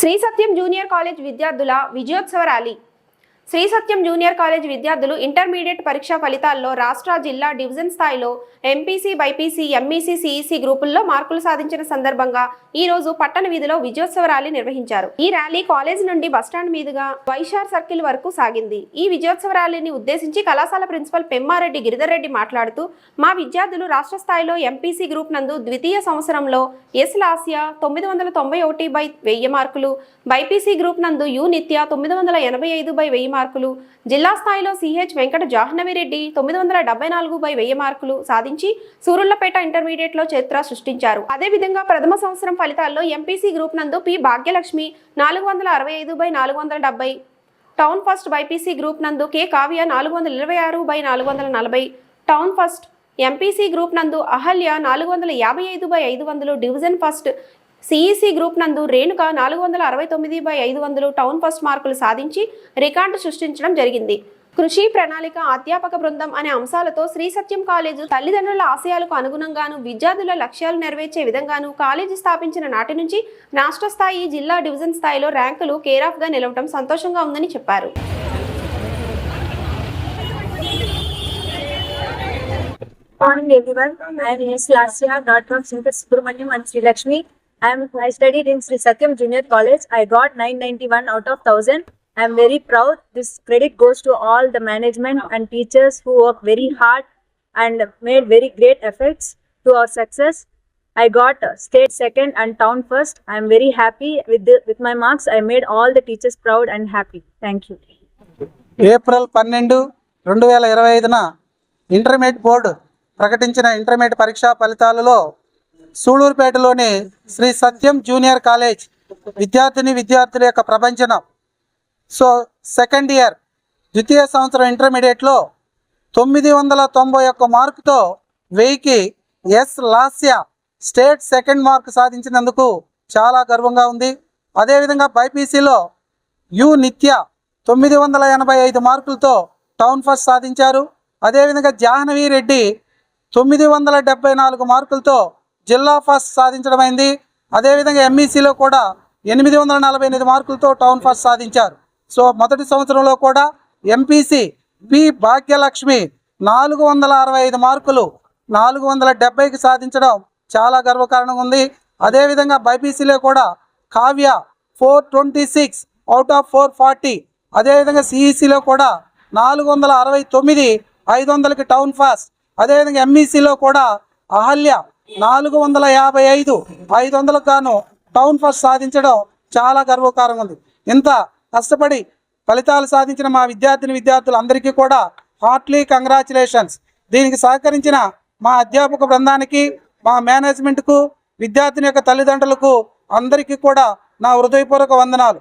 Shri Satyam junior college విద్యార్థుల విజయోత్సవ rally. Sri Satyam junior college విద్యార్థులు ఇంటర్మీడియట్ పరీక్షా ఫలితాల్లో రాష్ట్ర జిల్లా డివిజన్ స్థాయిలో ఎంపీసీ బైపీసీ ఎంఈసీ సిఈసీ గ్రూపుల్లో మార్కులు సాధించిన సందర్భంగా ఈ రోజు పట్టణ వీధిలో విజయోత్సవ ర్యాలీ నిర్వహించారు. ఈ ర్యాలీ కాలేజ్ నుండి బస్టాండ్ మీదుగా వైశార్ సర్కిల్ వరకు సాగింది. ఈ విజయోత్సవ ర్యాలీని ఉద్దేశించి కళాశాల ప్రిన్సిపల్ పెమ్మారెడ్డి గిరిధర్ రెడ్డి మాట్లాడుతూ మా విద్యార్థులు రాష్ట్ర స్థాయిలో ఎంపీసీ గ్రూప్ నందు ద్వితీయ సంవత్సరంలో ఎస్ లాసియా తొమ్మిది వందల తొంభై ఒకటి బై వెయ్యి మార్కులు బైపీసీ గ్రూప్ నందు యు నిత్య తొమ్మిది వందల ఎనభై ఐదు బై వెయ్యి మార్కులు జిల్లా స్థాయిలో సిహెచ్ వెంకట జాహ్నవిరెడ్డి తొమ్మిది వందల డెబ్బై నాలుగు బై వెయ్యి మార్కులు సాధించి సూరుళ్ళపేట ఇంటర్మీడియట్లో చరిత్ర సృష్టించారు అదేవిధంగా ప్రథమ సంవత్సరం ఫలితాల్లో ఎంపీసీ గ్రూప్ నందు పి భాగ్యలక్ష్మి నాలుగు వందల అరవై ఐదు బై నాలుగు వందల డెబ్బై టౌన్ ఫస్ట్ బైపీసీ గ్రూప్ నందు కె కావ్య నాలుగు వందల ఇరవై ఆరు బై నాలుగు వందల నలభై టౌన్ ఫస్ట్ ఎంపీసీ గ్రూప్ నందు అహల్య నాలుగు వందల యాభై ఐదు బై ఐదు వందలు డివిజన్ ఫస్ట్ సిఈసి గ్రూప్ నందు రేణుక నాలుగు వందల అరవై తొమ్మిది బై ఐదు వందలు టౌన్ ఫస్ట్ మార్కులు సాధించి రికార్డు సృష్టించడం జరిగింది కృషి ప్రణాళిక అధ్యాపక బృందం అనే అంశాలతో శ్రీ సత్యం కాలేజు తల్లిదండ్రుల ఆశయాలకు అనుగుణంగాను విద్యార్థుల లక్ష్యాలు నెరవేర్చే విధంగాను కాలేజీ స్థాపించిన నాటి నుంచి రాష్ట్ర స్థాయి జిల్లా డివిజన్ స్థాయిలో ర్యాంకులు కేరాఫ్గా సంతోషంగా ఉందని చెప్పారు morning everyone. I am S. Lasya, daughter from Sinkar Subramaniam and Sri Lakshmi. I am I studied in Sri Satyam Junior College. I got 991 out of 1000. I am very proud. This credit goes to all the management and teachers who worked very hard and made very great efforts to our success. I got uh, state second and town first. I am very happy with the, with my marks. I made all the teachers proud and happy. Thank you. April పన్నెండు రెండు వేల ఇరవై ఐదున intermediate board ప్రకటించిన intermediate పరీక్షా ఫలితాలలో సూళూరుపేటలోని Shri Satyam junior college విద్యార్థిని విద్యార్థుల యొక్క ప్రపంచనం సో సెకండ్ ఇయర్ ద్వితీయ సంవత్సరం ఇంటర్మీడియట్లో తొమ్మిది వందల తొంభై ఒక్క మార్కుతో వెయ్యికి S Lasya state second mark సాధించినందుకు చాలా గర్వంగా ఉంది. అదేవిధంగా బైపీసీలో యు నిత్య తొమ్మిది వందల ఎనభై ఐదు మార్కులతో టౌన్ ఫస్ట్ సాధించారు. అదేవిధంగా జాహ్నవి రెడ్డి తొమ్మిది వందల డెబ్బై నాలుగు మార్కులతో జిల్లా ఫస్ట్ సాధించడమైంది. అదేవిధంగా ఎంఈసీలో కూడా ఎనిమిది వందల నలభై ఎనిమిది మార్కులతో టౌన్ ఫస్ట్ సాధించారు. సో మొదటి సంవత్సరంలో కూడా ఎంపీసీ బి భాగ్యలక్ష్మి నాలుగు వందల అరవై ఐదు మార్కులు నాలుగు వందల డెబ్బైకి సాధించడం చాలా గర్వకారణంగా ఉంది. అదేవిధంగా బైపీసీలో కూడా Kavya four twenty six out of four forty అదేవిధంగా సిఈసిలో కూడా నాలుగు వందల అరవై తొమ్మిది ఐదు వందలకి టౌన్ ఫాస్ట్. అదేవిధంగా ఎంఈసిలో కూడా అహల్య నాలుగు వందల యాభై ఐదు ఐదు వందలకు గాను టౌన్ ఫస్ట్ సాధించడం చాలా గర్వకారంగా ఉంది. ఇంత కష్టపడి ఫలితాలు సాధించిన మా విద్యార్థిని విద్యార్థులందరికీ కూడా హార్ట్లీ కంగ్రాచులేషన్స్ దీనికి సహకరించిన మా అధ్యాపక బృందానికి మా మేనేజ్మెంట్కు విద్యార్థిని యొక్క తల్లిదండ్రులకు అందరికీ కూడా నా హృదయపూర్వక వందనాలు.